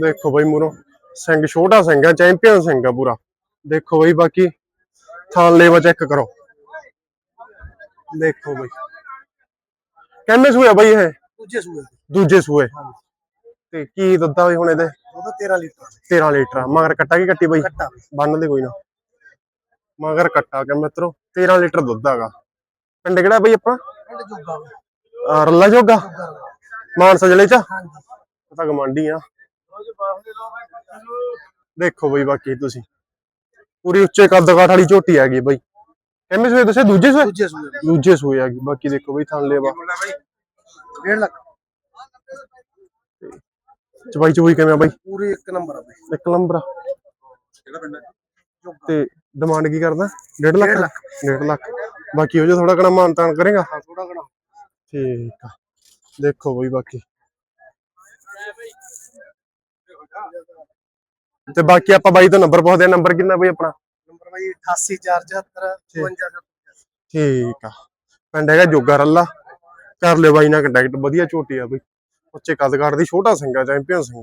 ਦੇਖੋ ਬਾਈ ਮੂਰੋਂ, ਸਿੰਘ ਛੋਟਾ ਸਿੰਘ ਆ, ਚੈਂਪੀਅਨ ਸਿੰਘ ਆ ਪੂਰਾ। ਦੇਖੋ ਬਾਈ ਬਾਕੀ, ਥਾਂ ਲੇਵਾ ਚੈੱਕ ਕਰੋ। ਦੇਖੋ ਬਾਈ। ਕਹਿੰਦੇ ਸੂਏ ਬਾਈ ਇਹ? ਦੂਜੇ ਸੂਏ ਦੂਜੇ ਸੂਏ। ਤੇ ਕੀ ਦਿੱਤਾ ਬਈ ਹੁਣ ਇਹਦੇ? ਉਹਦਾ 13 ਲੀਟਰ 13 ਲੀਟਰ ਮਗਰ ਕੱਟਾ ਕੀ ਕੱਟੀ ਬਾਈ? ਬੰਨ ਦੇ ਕੋਈ ਨਾ। ਮਗਰ ਕੱਟਾ ਕਿ ਮਿੱਤਰੋ? 13 ਲੀਟਰ ਦੁੱਧ ਹੈਗਾ ਪਿੰਡ ਕਿਹੜਾ ਬਈ ਆਪਣਾ? ਪਿੰਡ ਜੋਗਾ ਅਹ ਰੱਲਾ ਜੋਗਾ? ਮਾਨਸਾ ਜ਼ਿਲ੍ਹੇ ਚ? ਪਤਾ ਗਮੰਡੀ ਆ। ਦੇਖੋ ਬਈ ਬਾਕੀ ਤੁਸੀਂ। ਪੂਰੀ ਉੱਚੇ ਕੱਦ ਕਾਠ ਵਾਲੀ ਝੋਟੀ ਹੈਗੀ ਬਈ। ਕਿੰਨੇ ਸੂਏ ਦੱਸੇ ਦੂਜੇ ਸੂਏ? ਦੂਜੇ ਸੂਏ। ਦੂਜੇ ਸੂਏ ਹੈਗੀ ਬਾਕੀ ਦੇਖੋ ਬਈ ਥਣ ਲੇਵਾ। ਡੇਢ ਲੱਖ। ਚਬਾਈ ਚਬੂਈ ਕਿਵੇਂ ਆ ਬਾਈ? ਪੂਰੀ ਇੱਕ ਨੰਬਰ ਆ ਬਈ। ਇੱਕ ਨੰਬਰ ਕਿਹੜਾ ਪਿੰਡ ਤੇ ਡਿਮਾਂਡ ਕੀ ਕਰਦਾ? 1.5 ਲੱਖ? ਡੇਢ ਲੱਖ। 1.5 ਲੱਖ। ਬਾਕੀ ਉਹ ਜੋ ਥੋੜਾ ਕਣਾ ਮਾਨ ਤਾਨ ਕਰੇਗਾ। ਹਾਂ ਥੋੜਾ ਘਣਾ। ਠੀਕ ਆ। ਦੇਖੋ ਬਈ ਬਾਕੀ। ਤੇ ਬਾਕੀ ਆਪਾਂ ਬਾਈ ਤੋਂ ਨੰਬਰ ਪੁੱਛਦੇ ਆ। ਨੰਬਰ ਕਿੰਨਾ ਬਈ ਆਪਣਾ? ਨੰਬਰ ਬਾਈ 88474 52 ਠੀਕ ਆ। ਪਿੰਡ ਹੈਗਾ ਜੋਗਾ ਰੱਲਾ। ਕਰ ਲਿਓ ਬਾਈ ਨਾਲ ਕੰਟੈਕਟ ਵਧੀਆ ਝੋਟੀ ਆ ਬਈ। ਉੱਚੇ ਕੱਦਕਾੜ ਦੀ ਛੋਟਾ ਸਿੰਘਾ ਚੈਂਪੀਅਨ ਸਿੰਘ।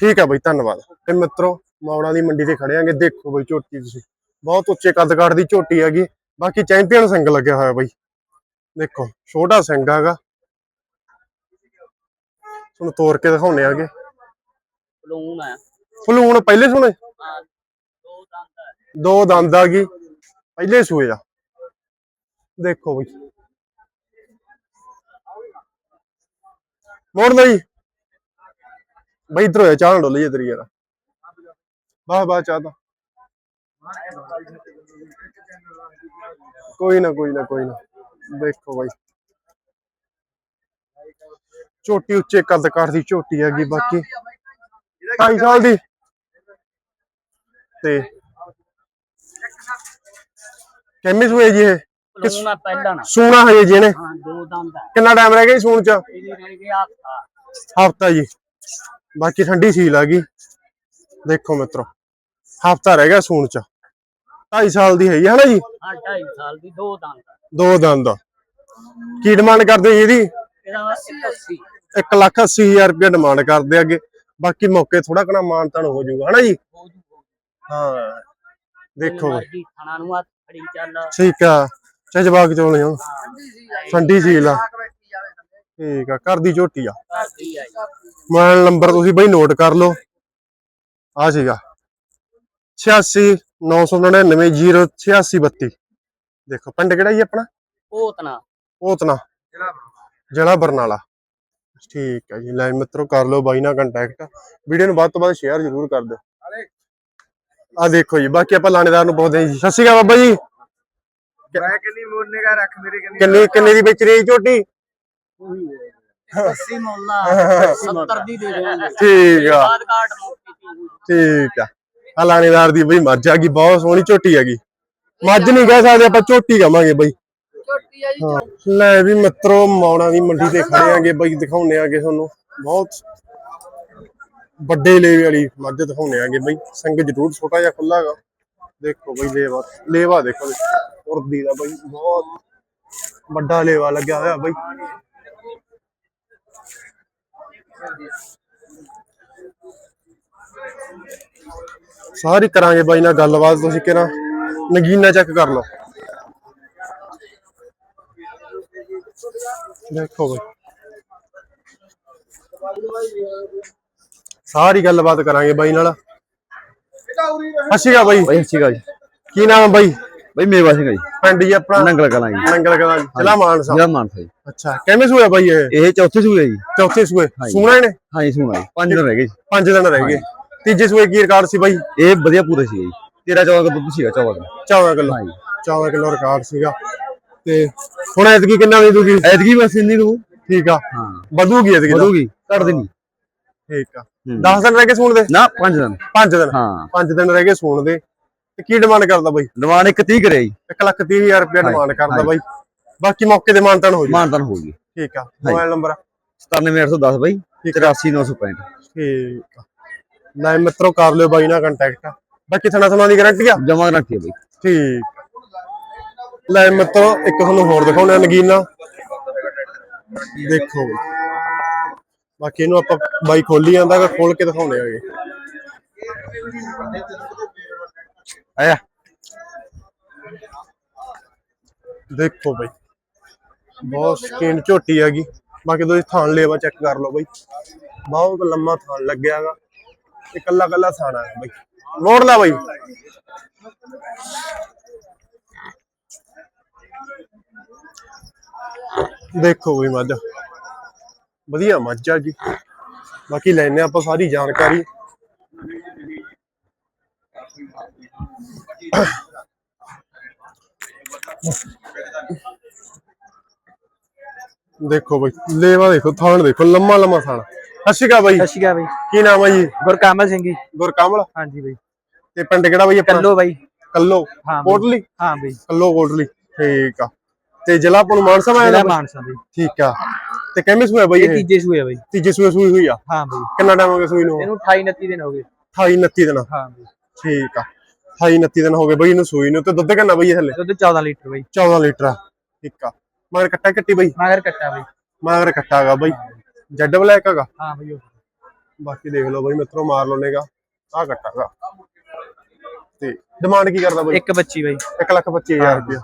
ਠੀਕ ਆ ਬਈ ਧੰਨਵਾਦ। ਤੇ ਮਿੱਤਰੋ ਮੌੜਾਂ ਦੀ ਮੰਡੀ ਤੇ ਖੜੇ ਆਂਗੇ। ਦੇਖੋ ਬਈ ਝੋਟੀ ਤੁਸੀਂ। ਬਹੁਤ ਉੱਚੇ ਕੱਦਕਾੜ ਦੀ ਝੋਟੀ ਹੈਗੀ। ਬਾਕੀ ਚੈਂਪੀਅਨ ਸਿੰਘ ਲੱਗਿਆ ਹੋਇਆ ਬਈ। ਦੇਖੋ ਛੋਟਾ ਸਿੰਘ ਹੈਗਾ। ਤੁਹਾਨੂੰ ਤੋੜ ਕੇ ਦਿਖਾਉਣੇ ਆਗੇ। ਪਲੂਨ ਆ। ਫਲੂਣ ਪਹਿਲੇ ਸੁਣੇ ਦੋ ਦੰਦ ਆ। ਦੋ ਦੰਦ ਆ ਗਈ। ਪਹਿਲੇ ਸੂਏ ਆ। ਦੇਖੋ ਬਈ। ਮੋੜ ਲਈ। ਬਈ ਇਧਰ ਹੋਇਆ ਚਾਹ ਡੋਲੀ ਇਧਰ ਯਾਰ। ਬਾਹ ਬਾਹ ਚਾਹ ਦਾ ਕੋਈ ਨਾ ਕੋਈ ਨਾ ਕੋਈ ਨਾ। ਦੇਖੋ ਬਾਈ। ਝੋਟੀ ਉੱਚੇ ਕੱਦ ਕਾਠ ਦੀ ਝੋਟੀ ਹੈਗੀ ਬਾਕੀ। ਢਾਈ ਸਾਲ ਦੀ। ਤੇ। ਕਿੰਨੇ ਸੂਏ ਜੀ ਇਹ? ਪਹਿਲਾਂ ਨਾ। ਸੂਣਾ ਹਜੇ ਜੀ ਇਹਨੇ ਹਾਂ ਦੋ ਦੰਦ ਆ। ਕਿੰਨਾ ਟਾਈਮ ਰਹਿ ਗਿਆ ਜੀ ਸੂਣ ਚ? ਇਹਦੀ ਰਹਿ ਗਿਆ ਹਫਤਾ। ਹਫਤਾ ਜੀ। ਬਾਕੀ ਠੰਡੀ ਸੀਲ ਆ ਗਈ। ਦੇਖੋ ਮਿੱਤਰੋ ਹਫਤਾ ਰਹਿ ਗਿਆ ਸੂਣ ਚ। 2.5 ਸਾਲ ਦੀ ਹੈ ਨਾ ਜੀ? ਹਾਂ ਢਾਈ ਸਾਲ ਦੀ ਦੋ ਦੰਦ। ਦੋ ਦੰਦ। ਕੀ ਡਿਮਾਂਡ ਕਰਦੇ ਜੀ ਇਹਦੀ? ਇਹਦਾ 80 1 ਲੱਖ 80 ਹਜ਼ਾਰ ਰੁਪਏ ਡਿਮਾਂਡ ਕਰਦੇ ਅੱਗੇ। ਬਾਕੀ ਮੌਕੇ ਥੋੜਾ ਕਣਾ ਮਾਨਤਾਨ ਹੋ ਜਾਊਗਾ ਹਨਾ ਜੀ? ਹੋ ਦੇਖੋ। ਖਾਣਾ ਨੂੰ ਹੱਥ ਫੜੀ ਚੱਲ। ਠੀਕ ਆ। ਚਾਹ ਜਵਾਕ ਚੋਲੇ ਹੋ ਠੰਡੀ ਸੀਲ ਆ। ਠੀਕ ਆ ਘਰ ਦੀ ਝੋਟੀ ਆ। ਆ ਮੋਬਾਈਲ ਨੰਬਰ ਤੁਸੀਂ ਬਈ ਨੋਟ ਕਰ ਲਓ। ਆ ਸੀਗਾ। 86 999 08632 ਦੇਖੋ ਪਿੰਡ ਕਿਹੜਾ ਜੀ ਆਪਣਾ? ਪੋਤਨਾ। ਪੋਤਨਾ। ਜ਼ਿਲ੍ਹਾ ਬਰਨਾਲਾ। ਠੀਕ ਹੈ ਜੀ ਲੈ ਮਿੱਤਰੋ ਕਰ ਲਓ ਬਾਈ ਨਾਲ ਕੰਟੈਕਟ ਵੀਡੀਓ ਨੂੰ ਵੱਧ ਤੋਂ ਵੱਧ ਸ਼ੇਅਰ ਜ਼ਰੂਰ ਕਰ ਦਿਓ। ਆ ਦੇਖੋ ਜੀ ਬਾਕੀ ਆਪਾਂ ਲਾਣੇਦਾਰ ਨੂੰ ਪੁੱਛਦੇ ਹਾਂ ਜੀ। ਸਤਿ ਸ਼੍ਰੀ ਅਕਾਲ ਬਾਬਾ ਜੀ। ਮੈਂ ਕਿੰਨੀ ਮੋੜਨੇ ਦਾ ਰੱਖ ਮੇਰੇ ਕਿੰਨੀ ਕਿੰਨੀ ਕਿੰਨੇ ਦੀ ਵੇਚ ਰਹੀ ਝੋਟੀ? 80 ਮੁੱਲਾ 70 ਦੀ ਦੇ ਦੇਵਾਂਗੇ ਠੀਕ ਆ। ਠੀਕ ਆ। ਆ ਲਾਣੇਦਾਰ ਦੀ ਬਈ ਮੱਝ ਆ ਗਈ ਬਹੁਤ ਸੋਹਣੀ ਝੋਟੀ ਹੈਗੀ। ਮੱਝ ਨਹੀਂ ਕਹਿ ਸਕਦੇ ਆਪਾਂ ਝੋਟੀ ਕਵਾਂਗੇ ਬਈ। ਲੈ ਵੀ ਮਿੱਤਰੋ ਮੌਣਾ ਦੀ ਮੰਡੀ ਤੇ ਖੜੇ ਆਂਗੇ ਬਈ ਦਿਖਾਉਣੇ ਆਂਗੇ ਤੁਹਾਨੂੰ। ਬਹੁਤ ਵੱਡੇ ਲੇਵੇ ਵਾਲੀ ਮੱਝ ਦਿਖਾਉਣੇ ਆਂਗੇ ਬਈ। ਸਿੰਘ ਜ਼ਰੂਰ ਛੋਟਾ ਜਿਹਾ ਖੁੱਲਾ ਹੈਗਾ। ਦੇਖੋ ਬਈ ਲੇਵਾ ਲੇਵਾ ਦੇਖੋ। ਬਈ, ਉਰਦੀ ਦਾ ਬਈ ਬਹੁਤ ਵੱਡਾ ਲੇਵਾ ਲੱਗਿਆ ਹੋਇਆ ਬਈ। ਸਾਰੀ ਕਰਾਂਗੇ ਬਾਈ ਨਾਲ ਗੱਲਬਾਤ ਤੁਸੀਂ ਕਿਹੜਾ ਨਗੀਨਾ ਚੈੱਕ ਕਰ ਲਓ। ਦੇਖੋ ਬਈ। ਸਾਰੀ ਗੱਲਬਾਤ ਕਰਾਂਗੇ ਬਾਈ ਨਾਲ। ਅੱਛੀਗਾ ਬਾਈ। ਬਈ ਅੱਛੀ ਗੱਲ ਜੀ। ਕੀ ਨਾਮ ਹੈ ਬਾਈ? ਬਈ ਮੇਵਾ ਸਿੰਘ ਜੀ। ਪਿੰਡ ਜੀ ਆਪਣਾ? ਨੰਗਲ ਕਲਾਂ ਜੀ। ਨੰਗਲ ਕਲਾਂ ਜ਼ਿਲ੍ਹਾ ਮਾਨਸਾ। ਜਿਹੜਾ ਮਾਨਸਾ ਜੀ। ਅੱਛਾ ਕਿਵੇਂ ਸੂਆ ਬਾਈ ਇਹ? ਇਹ ਚੌਥੇ ਸੂਏ ਜੀ। ਚੌਥੇ ਸੂਏ। ਸੂਣਾ ਇਹਨੇ? ਹਾਂ ਜੀ। ਸੁਣਾ ਪੰਜ ਦਿਨ ਰਹਿ ਗਏ ਜੀ। ਪੰਜ ਦਿਨ ਰਹਿ ਗਏ। ਤੀਜੇ ਸੂਏ ਕੀ ਰਿਕਾਰਡ ਸੀ ਬਾਈ? ਇਹ ਵਧੀਆ ਪੂਰੇ ਸੀਗੇ ਜੀ। 13 14 ਦਾ ਦੁੱਧ ਸੀਗਾ 14 ਦਾ। 14 ਕਿਲੋ। ਹਾਂ ਜੀ 14 ਕਿਲੋ ਰਿਕਾਰਡ ਸੀਗਾ। ਤੇ ਹੁਣ ਐਤਕੀ ਕਿੰਨਾ ਦੇ ਦੂਗੀ ਐਤਕੀ ਬਸ ਇੰਨੀ ਨੂੰ ਠੀਕ ਆ। ਹਾਂ। ਵਧੂਗੀ ਐਤਕੀ। ਵਧੂਗੀ। ਘਟਦੀ ਨਹੀਂ। ਠੀਕ ਆ। ਹੂੰ। 10 ਦਿਨ ਰਹਿ ਗਏ ਸੂਣ ਦੇ? ਨਾ ਪੰਜ ਦਿਨ। 5 ਦਿਨ। ਹਾਂ। 5 ਦਿਨ ਰਹਿ ਗਏ ਸੂਣ ਦੇ। ਤੇ ਕੀ ਡਿਮਾਂਡ ਕਰਦਾ ਬਾਈ? ਡਿਮਾਂਡ ਇੱਕ 30 ਕਰਿਆ ਜੀ। 1 ਲੱਖ 30 ਹਜ਼ਾਰ ਰੁਪਏ ਹਾਂਜੀ, ਡਿਮਾਂਡ ਕਰਦਾ। ਬਾਈ। ਬਾਕੀ ਮੌਕੇ ਦੇ ਮਾਨਤਾਨ ਹੋ ਜੀ। ਮਾਨਤਨ ਹੋ ਗਈ ਠੀਕ ਆ ਮੋਬਾਈਲ ਨੰਬਰ 97810 ਬਾਈ ਠੀਕ ਆ। 83965 ਠੀਕ ਆ। ਲੈ ਮਿੱਤਰੋ ਕਰ ਲਿਓ ਬਾਈ ਨਾਲ ਕੰਟੈਕਟ ਬਾਕੀ ਥਣਾ ਥਣਾ ਦੀ ਗਾਰੰਟੀ ਆ? ਜਮਾ ਰੱਖੀ ਬਾਈ। ਠੀਕ ਆ। ਲੈ ਮਿੱਤਰੋ ਇੱਕ ਤੁਹਾਨੂੰ ਹੋਰ ਦਿਖਾਉਣਾ ਨਗੀਨਾ। ਦੇਖੋ। ਬਾਕੀ ਇਹਨੂੰ ਆਪਾਂ ਬਾਈ ਖੋਲੀ ਜਾਂਦਾ ਖੋਲ ਕੇ ਦਿਖਾਉਣੇ ਆਗੇ ਆਇਆ। ਦੇਖੋ ਬਈ। ਬਹੁਤ ਸਕੀਨ ਝੋਟੀ ਹੈਗੀ। ਬਾਕੀ ਤੁਸੀਂ ਥਾਣ ਲੇਵਾ ਚੈੱਕ ਕਰ ਲਓ ਬਈ। ਬਹੁਤ ਲੰਮਾ ਥਾਣ ਲੱਗਿਆ ਹੈਗਾ। ਕੱਲਾ ਕੱਲਾ ਥਾਣਾ ਹੈ ਬਈ। ਮੋੜ ਲੈ ਬਈ। ਦੇਖੋ ਬਈ ਮੱਝ। ਵਧੀਆ ਮੱਝ ਆ ਜੀ। ਬਾਕੀ ਲੈਣੇ ਆਪਾਂ ਸਾਰੀ ਜਾਣਕਾਰੀ। ਦੇਖੋ ਬਈ ਲੇਵਾ ਦੇਖੋ ਥਾਣ ਦੇਖੋ ਲੰਮਾ ਲੰਮਾ ਥਾਣ ਅਸ਼ਿਕਾ ਬਈ। ਸਤਿ ਸ਼੍ਰੀ ਅਕਾਲ ਬਈ। ਕੀ ਨਾਮ ਹੈ ਜੀ? ਗੁਰਕਾਮਲ ਸਿੰਘ ਜੀ। ਗੁਰਕਮਲ? ਹਾਂਜੀ ਬਈ। ਤੇ ਪਿੰਡ ਕਿਹੜਾ ਬਈ ਆਪਣਾ? ਕੱਲੋ ਬਾਈ। ਕੱਲੋ? ਹਾਂ। ਕੋਟਲੀ? ਹਾਂ ਬਈ। ਕੱਲੋ ਕੋਟਲੀ। ਠੀਕ ਆ। ਤੇ ਜ਼ਿਲ੍ਹਾ ਆਪਾਂ ਨੂੰ ਮਾਨਸਾ ਮੈਂ ਜ਼ਿਲ੍ਹਾ ਮਾਨਸਾ ਬਈ। ਠੀਕ ਆ। ਤੇ ਕਿੰਨੇ ਸੂਏ ਬਈ ਇਹ ਤੀਜੇ ਸੂਏ ਬਈ। ਤੀਜੇ ਸੂਏ ਸੂਈ ਹੋਈ ਆ? ਹਾਂ ਬਈ। ਕਿੰਨਾ ਟਾਈਮ ਹੋ ਗਿਆ ਸੂਈ ਨੂੰ? ਇਹਨੂੰ 28 29 ਦਿਨ ਹੋ ਗਏ। 28 29 ਦਿਨ। ਹਾਂ ਬਈ। ਠੀਕ ਆ। 28 29 ਦਿਨ ਹੋ ਗਏ ਬਈ ਇਹਨੂੰ ਸੂਈ ਨੂੰ। ਤੇ ਦੁੱਧ ਕਿੰਨਾ ਬਈ ਇਹ ਥੱਲੇ ਦੁੱਧ 14 ਲੀਟਰ ਬਈ। 14 ਲੀਟਰ ਆ। ਠੀਕ ਆ। ਮਗਰ ਕੱਟਾ ਕੱਟੀ ਬਈ? ਮਗਰ ਕੱਟਾ ਬਈ। ਮਗਰ ਕੱਟਾ ਗਾ ਬਈ। ਜੈਡ ਬਲੈਕ ਹੈਗਾ? ਹਾਂ ਬਈ। ਬਾਕੀ ਦੇਖ ਲਓ ਬਈ ਮਿੱਤਰੋ ਮਾਰ ਲੋਨੇਗਾ ਆ ਕੱਟਾ ਗਾ ਤੇ ਡਿਮਾਂਡ ਕੀ ਕਰਦਾ ਬਈ? ਇੱਕ ਬੱਚੀ ਬਈ। 1 ਲੱਖ 25000 ਰੁਪਇਆ।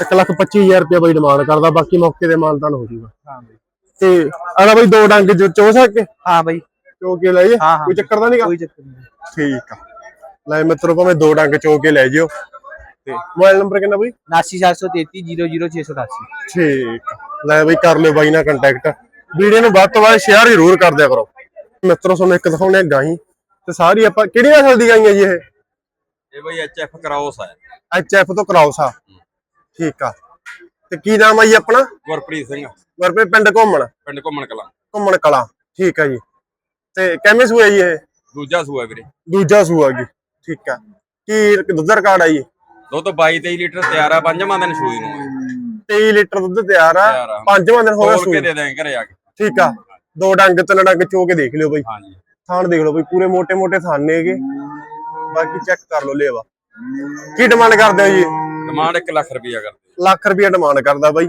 1 ਲੱਖ 25000 ਰੁਪਇਆ ਬਈ ਡਿਮਾਂਡ ਕਰਦਾ। ਬਾਕੀ ਮੌਕੇ ਦੇ ਮਾਨਤਾਨ ਹੋ ਜੂਗਾ। ਹਾਂ ਬਈ। ਤੇ ਆਲਾ ਬਈ ਦੋ ਡੰਗ ਜੋ ਚੋ ਸਕੇ ਹਾਂ ਬਈ। ਚੋ ਕੇ ਲੈ ਜੇ ਹਾਂ, ਹਾਂ। ਕੋਈ ਚੱਕਰ ਤਾਂ ਨਹੀਂਗਾ ਕੋਈ ਚੱਕਰ ਨਹੀਂ ਠੀਕ ਆ। ਲੈ ਮਿੱਤਰੋ ਭਾਵੇਂ ਦੋ ਡੰਗ ਚੋ ਕੇ ਲੈ ਜਿਓ। ਤੇ ਮੋਬਾਈਲ ਨੰਬਰ ਕਿੰਨਾ ਬਈ? 89733 00687 ਠੀਕ। ਲੈ ਬਈ ਕਰ ਲਿਓ ਬਾਈ ਨਾਲ ਕੰਟੈਕਟ ਵੀਡੀਓ ਨੂੰ ਵੱਧ ਤੋਂ ਵੱਧ ਸ਼ੇਅਰ ਜ਼ਰੂਰ ਕਰ ਦਿਆ ਕਰੋ। ਮਿੱਤਰੋ ਤੁਹਾਨੂੰ ਇੱਕ ਦਿਖਾਉਣੇ ਆ ਗਾਈ ਤੇ ਸਾਰੀ ਆਪਾਂ ਕਿਹੜੀ ਨਸਲ ਦੀ ਗਾਈ ਹੈ ਜੀ ਇਹ? ਇਹ ਬਈ ਐਚਐਫ ਕਰਾਉਸ ਹੈ ਐਚਐਫ ਤੋਂ ਕਰਾਉਸ ਆ। ਠੀਕ ਆ। ਤੇ ਕੀ ਨਾਮ ਆ ਜੀ ਆਪਣਾ? ਗੁਰਪ੍ਰੀਤ ਸਿੰਘ। ਵਰਪੇ ਪਿੰਡ ਘੁੰਮਣ? ਪਿੰਡ ਘੁੰਮਣ ਕਲਾਂ। ਘੁੰਮਣ ਕਲਾ। ਠੀਕ ਆ ਜੀ। ਤੇ ਕਿੰਨੇ ਸੂਆ ਜੀ ਇਹ? ਦੂਜਾ ਸੂਆ ਵੀਰੇ। ਦੂਜਾ ਸੂਆ ਜੀ। ਠੀਕ ਆ। ਕੀ ਦੁੱਧ ਰਿਕਾਰਡ ਆ ਜੀ? ਦੁੱਧ 22 23 ਲੀਟਰ ਤਿਆਰ ਆ ਪੰਜਵਾਂ ਦਿਨ ਸੂਈ ਨੂੰ। ਹੈ। 23 ਲੀਟਰ ਦੁੱਧ ਤਿਆਰ ਆ ਪੰਜਵਾਂ ਦਿਨ ਹੋ ਗਿਆ ਤੋਲ ਕੇ ਘਰੇ ਆ ਕੇ। ਠੀਕ ਆ। ਦੋ ਡੰਗ ਤਿੰਨ ਡੰਗ ਚੋ ਕੇ ਦੇਖ ਲਿਓ ਬਈ। ਹਾਂਜੀ। ਥਾਣ ਦੇਖ ਲਓ ਬਈ ਪੂਰੇ ਮੋٹے ਮੋٹے ਥਾਣ ਨੇਗੇ ਬਾਕੀ ਚੈੱਕ ਕਰ ਲਓ ਲੇਵਾ। ਕੀ ਡਿਮਾਂਡ ਕਰਦੇ ਹੋ ਜੀ? ਡਿਮਾਂਡ 1 ਲੱਖ ਰੁਪਇਆ ਕਰਦੇ ਲੱਖ ਰੁਪਏ ਡਿਮਾਂਡ ਕਰਦਾ ਬਾਈ।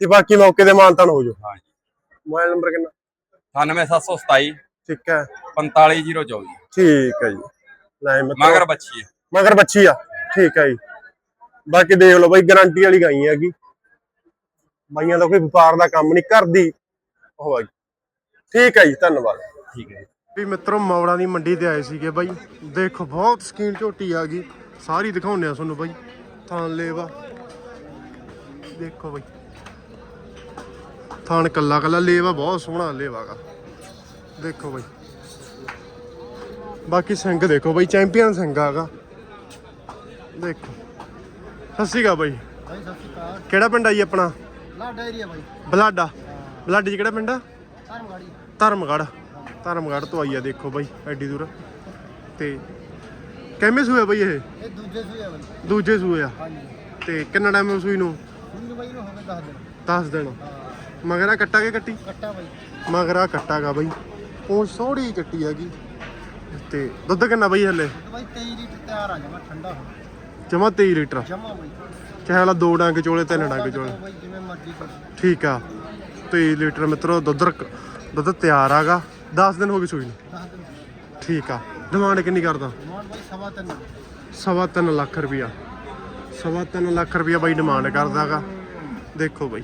ਤੇ ਬਾਕੀ ਮੌਕੇ ਤੇ ਮਾਨਤਾਨ ਹੋ ਜਾਓ। ਹਾਂਜੀ। ਮੋਬਾਈਲ ਨੰਬਰ ਕਿੰਨਾ? 98727 ਠੀਕ ਹੈ। 45024 ਠੀਕ ਹੈ ਜੀ। ਲੈ ਮਿੱਤਰੋ ਮਗਰ ਬੱਚੀ ਹੈ ਮਗਰ ਬੱਚੀ ਆ। ਠੀਕ ਹੈ ਜੀ। ਬਾਕੀ ਦੇਖ ਲਓ ਬਾਈ ਗਾਰੰਟੀ ਵਾਲੀ ਗਾਈ ਹੈਗੀ। ਬਾਈਆਂ ਦਾ ਕੋਈ ਵਪਾਰ ਦਾ ਕੰਮ ਨਹੀਂ ਕਰਦੀ ਉਹ ਆ ਠੀਕ ਹੈ ਜੀ ਧੰਨਵਾਦ। ਠੀਕ ਹੈ ਵੀ ਮਿੱਤਰੋ ਮੌੜਾਂ ਦੀ ਮੰਡੀ ਤੇ ਆਏ ਸੀਗੇ ਬਾਈ। ਦੇਖੋ ਬਹੁਤ ਸਕੀਨ ਝੋਟੀ ਆ ਗਈ। ਸਾਰੀ ਦਿਖਾਉਂਦੇ ਆ ਤੁਹਾਨੂੰ ਬਾਈ। ਥਾਂ ਲੇਵਾ। ਦੇਖੋ ਬਈ। ਥਾਣ ਕੱਲਾ ਕੱਲਾ ਲੇਵਾ ਬਹੁਤ ਸੋਹਣਾ ਲੇਵਾਗਾ ਦੇਖੋ ਬਈ। ਬਾਕੀ ਸਿੰਘ ਦੇਖੋ ਬਈ ਚੈਂਪੀਅਨ ਸਿੰਘ ਆਗਾ। ਦੇਖੋ। ਸਤਿ ਸ਼੍ਰੀ ਅਕਾਲ ਬਈ। ਭਾਈ ਸਤਿ ਸ਼੍ਰੀ ਅਕਾਲ। ਕਿਹੜਾ ਪਿੰਡ ਆ ਜੀ ਆਪਣਾ? ਲਾਡਾ ਏਰੀਆ ਭਾਈ ਬਲਾਡਾ। ਬਲਾਡੇ 'ਚ ਕਿਹੜਾ ਪਿੰਡ ਆ? ਧਰਮਗਾੜੀ ਧਰਮਗੜ੍ਹ। ਧਰਮਗੜ੍ਹ ਤੋਂ ਆਈ ਆ ਦੇਖੋ ਬਾਈ ਐਡੀ ਦੂਰ। ਤੇ ਕਿੰਨੇ ਸੂਏ ਬਈ ਇਹ? ਇਹ ਦੂਜੇ ਸੂਏ ਆ ਭਾਈ ਦੂਜੇ ਸੂਏ ਆ। ਹਾਂਜੀ। ਤੇ ਕਿੰਨਾ ਟਾਈਮ ਸੂਈ ਨੂੰ? ਭਾਈ ਨੂੰ ਹੋ ਗਏ 10 ਦਿਨ। 10 ਦਿਨ। ਮਗਰਾ ਕੱਟਾ ਕੇ ਕੱਟੀ? ਕੱਟਾ ਭਾਈ ਮਗਰਾ ਕੱਟਾਗਾ ਬਾਈ। ਉਹ ਸੋੜੀ ਕੱਟੀ ਹੈਗੀ। ਤੇ ਦੁੱਧ ਕਿੰਨਾ ਬਈ ਹਲੇ? ਭਾਈ 23 ਲੀਟਰ ਤਿਆਰ ਆ ਜਾਵਾ ਠੰਡਾ ਹੋ ਜਮਾ 23 ਲੀਟਰ। ਜਮਾ ਭਾਈ ਚਾਹੇ ਵਾਲਾ ਦੋ ਡੰਗ ਚੋਲੇ ਤਿੰਨ ਡੰਗ ਚੋਲੇ। ਦਿਓ ਭਾਈ ਜਿਵੇਂ ਮਰਜ਼ੀ ਕਰੋ। ਠੀਕ ਆ। 23 ਲੀਟਰ ਮਿੱਤਰੋ ਦੁੱਧ ਰਕ- ਦੁੱਧ ਤਿਆਰ ਆਗਾ। 10 ਦਿਨ ਹੋ ਗਏ ਸੂਈ ਨੂੰ। 10 ਦਿਨ ਠੀਕ ਆ। ਡਿਮਾਂਡ ਕਿੰਨੀ ਕਰਦਾ? ਮੋਹਨ ਸਵਾ ਤਿੰਨ ਸਵਾ ਤਿੰਨ ਲੱਖ ਰੁਪਿਆ ਸਵਾ ਤਿੰਨ ਲੱਖ ਰੁਪਿਆ ਬਾਈ ਡਿਮਾਂਡ ਕਰਦਾਗਾ। ਦੇਖੋ ਬਾਈ।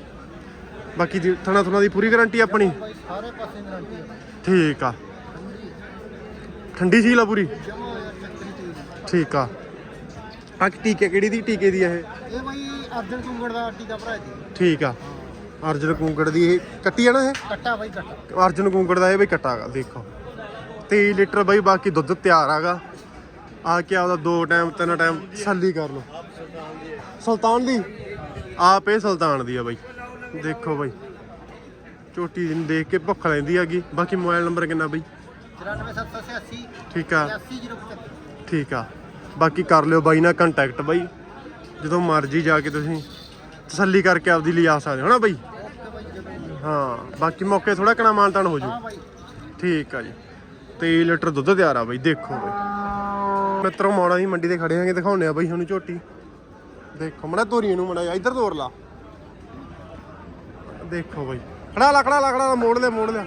ਬਾਕੀ ਦੀ ਥਣਾ ਥਣਾ ਦੀ ਪੂਰੀ ਗਾਰੰਟੀ ਆਪਣੀ? ਸਾਰੇ ਪਾਸੇ ਗਰੰਟੀ ਠੀਕ ਆ। ਠੰਡੀ ਸੀਲ ਆ ਪੂਰੀ? ਠੀਕ ਆ। ਆ ਟੀਕੇ ਕਿਹੜੀ ਦੀ ਟੀਕੇ ਦੀ ਆ ਇਹ? ਇਹ ਭਾਈ ਅਰਜਨ ਕੁੰਗੜ ਦਾ ਟੀਕਾ ਭਰਾ ਜੀ ਠੀਕ ਆ। ਅਰਜਨ ਕੁੰਗੜ ਦੀ ਇਹ ਕੱਟੀ ਆ ਨਾ ਇਹ? ਕੱਟਾ ਭਾਈ ਕੱਟਾ। ਅਰਜਨ ਕੁੰਗੜ ਦਾ ਇਹ ਬਈ ਕੱਟਾਗਾ ਦੇਖੋ। 23 ਲੀਟਰ ਬਈ ਬਾਕੀ ਦੁੱਧ ਤਿਆਰ ਆਗਾ। ਆ ਕੇ ਆਪਦਾ ਦੋ ਟਾਈਮ ਤਿੰਨ ਟਾਈਮ ਛੱਲੀ ਕਰ ਲਓ। ਸੁਲਤਾਨ ਦੀ? ਆਪ ਇਹ ਸੁਲਤਾਨ ਦੀ ਆ ਬਈ। ਦੇਖੋ ਬਈ। ਝੋਟੀ ਨੂੰ ਦੇਖ ਕੇ ਭੁੱਖ ਲੈਂਦੀ ਹੈਗੀ। ਬਾਕੀ ਮੋਬਾਈਲ ਨੰਬਰ ਕਿੰਨਾ ਬਈ? 94780 ਠੀਕ ਆ 80075 ਠੀਕ ਆ ਬਾਕੀ ਕਰ ਲਿਓ ਬਾਈ ਨਾਲ ਕੰਟੈਕਟ ਬਾਈ ਜਦੋਂ ਮਰਜ਼ੀ ਜਾ ਕੇ ਤੁਸੀਂ ਤਸੱਲੀ ਕਰਕੇ ਆਪਦੀ ਲਿਆ ਸਕਦੇ ਹੋ ਨਾ ਬਾਈ ਹਾਂ ਬਾਕੀ ਮੌਕੇ ਥੋੜਾ ਕਣਾ ਮਾਨਤਾਨ ਹੋ ਜੂ ਠੀਕ ਆ ਜੀ 23 ਲੀਟਰ ਦੁੱਧ ਤਿਆਰ ਆ ਬਈ ਦੇਖੋ ਬਈ ਮਿੱਤਰੋ ਮੌੜਾ ਦੀ ਮੰਡੀ ਤੇ ਖੜੇ ਆਂਗੇ ਦਿਖਾਉਣੇ ਆ ਬਈ ਤੁਹਾਨੂੰ ਝੋਟੀ ਦੇਖੋ ਮੜਾ ਤੋਰੀਆਂ ਨੂੰ ਮੜਾ ਇੱਧਰ ਤੋਰ ਲਾ ਦੇਖੋ ਬਈ ਖੜਾ ਲਾ ਖੜਾ ਲਾ ਖੜਾ ਲਾ ਮੋੜ ਮੋੜ ਲਿਆ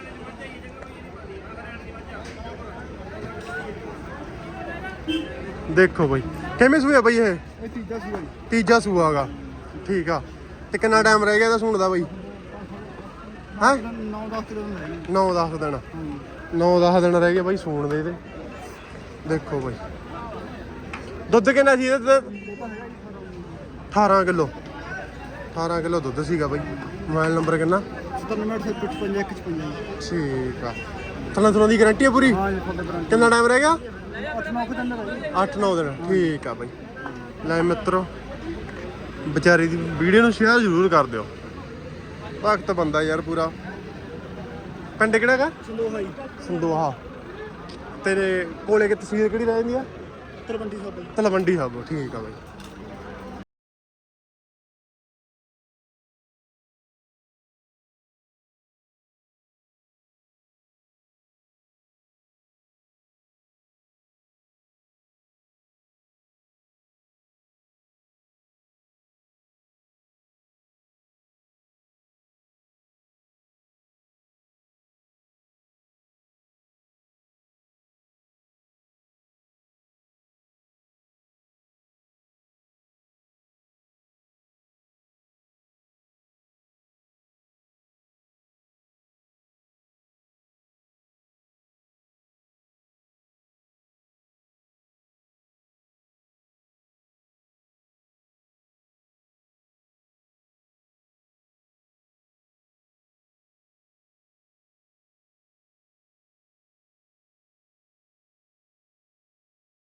ਦੇਖੋ ਬਈ। ਕਿਵੇਂ ਸੂਆ ਬਈ ਇਹ? ਇਹ ਤੀਜਾ ਸੀ ਭਾਈ ਤੀਜਾ ਸੂਆਗਾ ਠੀਕ ਆ। ਤੇ ਕਿੰਨਾ ਟਾਈਮ ਰਹਿ ਗਿਆ ਇਹਦਾ ਸੂਣ ਦਾ ਬਈ? ਹਾਂ? 9-10 ਕਿਲੋ ਦਾ ਹੈ 9-10 ਦਿਨ। 9-10 ਦਿਨ ਰਹਿ ਗਏ ਬਾਈ ਸੂਣ ਦੇ ਇਹਦੇ। ਦੇਖੋ ਬਾਈ। ਦੁੱਧ ਕਿੰਨਾ ਸੀ ਇਹਦੇ ਤੇ? 18 ਕਿਲੋ। 18 ਕਿਲੋ ਦੁੱਧ ਸੀਗਾ ਬਾਈ। ਮੋਬਾਈਲ ਨੰਬਰ ਕਿੰਨਾ? 9755 ਠੀਕ ਆ। ਥਣਾ ਥਣਾ ਦੀ ਗਾਰੰਟੀ ਪੂਰੀ? ਹਾਂ ਜੀ ਤੁਹਾਡੇ ਬ੍ਰਾਂਚ ਕਿੰਨਾ ਟਾਈਮ ਰਹਿ ਗਿਆ? 8-9 ਕੁ ਦਿਨ ਦਾ ਭਾਈ 8-9 ਦਿਨ ਠੀਕ ਆ ਬਾਈ। ਲੈ ਮਿੱਤਰੋ ਵਿਚਾਰੀ ਦੀ ਵੀਡੀਓ ਨੂੰ ਸ਼ੇਅਰ ਜ਼ਰੂਰ ਕਰ ਦਿਓ। ਵਕਤ ਬੰਦਾ ਯਾਰ ਪੂਰਾ। ਪਿੰਡ ਕਿਹੜਾ ਹੈਗਾ? ਸੰਦੋਹਾ ਜੀ। ਸੰਦੋਹਾ। ਤੇਰੇ ਕੋਲੇ ਕਿ ਤਸਵੀਰ ਕਿਹੜੀ ਰਹਿ ਜਾਂਦੀ ਆ? ਤਰਵੰਡੀ ਸਾਹਿਬ ਤਲਵੰਡੀ ਸਾਬੋ ਠੀਕ ਆ ਬਾਈ।